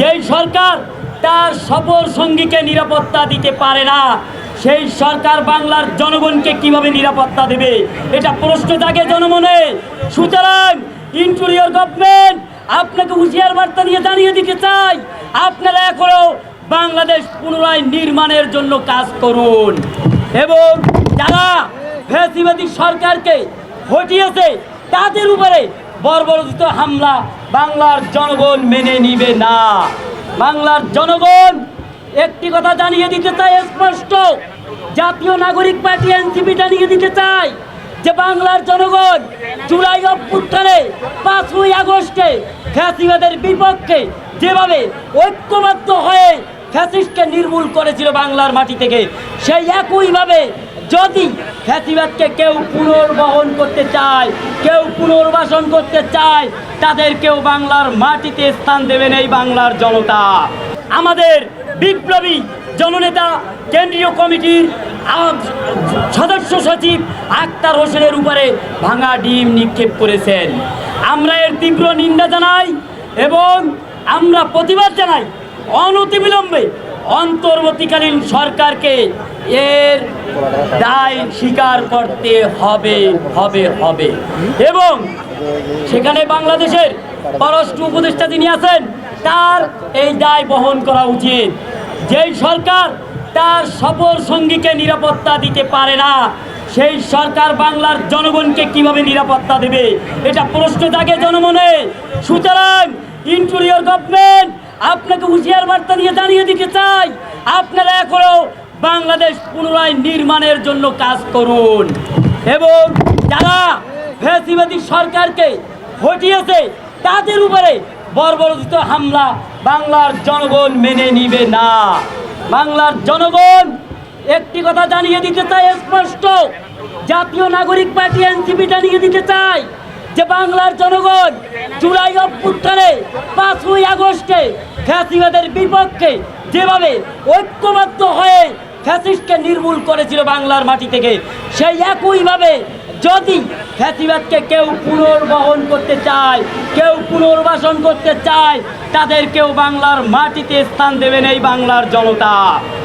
যেই সরকার তার সফর সঙ্গীকে নিরাপত্তা দিতে পারে না, সেই সরকার বাংলার জনগণকে কীভাবে নিরাপত্তা দেবে? এটা প্রশ্ন থাকে জনমনে। সুতরাং ইন্টেরিয়র গভর্নমেন্ট আপনাকে হুঁশিয়ার বার্তা দিয়ে জানিয়ে দিতে চাই, আপনারা এখনও বাংলাদেশ পুনরায় নির্মাণের জন্য কাজ করুন। এবং যারা ফ্যাসিবাদী সরকারকে হটিয়েছে, তাদের উপরে বর্বরোচিত হামলা বাংলার জনগণ মেনে নিবে না। বাংলার জনগণ একটি কথা জানিয়ে দিতে চাই স্পষ্ট। জাতীয় নাগরিক পার্টি এনসিপি জানিয়ে দিতে চাই যে বাংলার জনগণ জুলাই অভ্যুত্থানে পাঁচই আগস্টে ফ্যাসিবাদের বিপক্ষে যেভাবে ঐক্যবদ্ধ হয়ে ফ্যাসিস্টকে নির্মূল করেছিল বাংলার মাটি থেকে, সেই একইভাবে যদি ফ্যাসিবাদকে কেউ পুনর্বহন করতে চায়, কেউ পুনর্বাসন করতে চায়, তাদেরকেও বাংলার মাটিতে স্থান দেবেন এই বাংলার জনতা। আমাদের বিপ্লবী জননেতা কেন্দ্রীয় কমিটির সদস্য সচিব আক্তার হোসেনের উপরে ভাঙা ডিম নিক্ষেপ করেছেন। আমরা এর তীব্র নিন্দা জানাই এবং আমরা প্রতিবাদ জানাই অনতিবিলম্বে অন্তর্বর্তীকালীন সরকারকে এর দায় স্বীকার করতে হবে হবে হবে। এবং সেখানে বাংলাদেশের পররাষ্ট্র উপদেষ্টা যিনি আছেন, তার এই দায় বহন করা উচিত। যেই সরকার তার সফর সঙ্গীকে নিরাপত্তা দিতে পারে না, সেই সরকার বাংলার জনগণকে কীভাবে নিরাপত্তা দেবে, এটা প্রশ্ন থাকে জনমনে। সুতরাং ইন্টেরিয়র গভর্নমেন্ট আপনাকে হুঁশিয়ার বার্তা দিয়ে জানিয়ে দিতে চাই, আপনারা এখনও বাংলাদেশ পুনরায় নির্মাণের জন্য কাজ করুন। এবং যারা ফ্যাসিবাদী সরকারকে হটিয়েছে, তাদের উপরে বর্বরোচিত হামলা বাংলার জনগণ মেনে নিবে না। বাংলার জনগণ, একটি কথা জানিয়ে দিতে চাই স্পষ্ট, জাতীয় নাগরিক পার্টি এনসিপি জানিয়ে দিতে চাই যে বাংলার জনগণ জুলাই অভ্যুত্থানে পাঁচই আগস্টে ফ্যাসিবাদের বিপক্ষে যেভাবে ঐক্যবদ্ধ হয়ে ফ্যাসিস্টকে নির্মূল করেছিল বাংলার মাটি থেকে, সেই একইভাবে যদি ফ্যাসিবাদকে কেউ পুনর্বহন করতে চায়, কেউ পুনর্বাসন করতে চায়, তাদেরকেও বাংলার মাটিতে স্থান দেবেন এই বাংলার জনতা।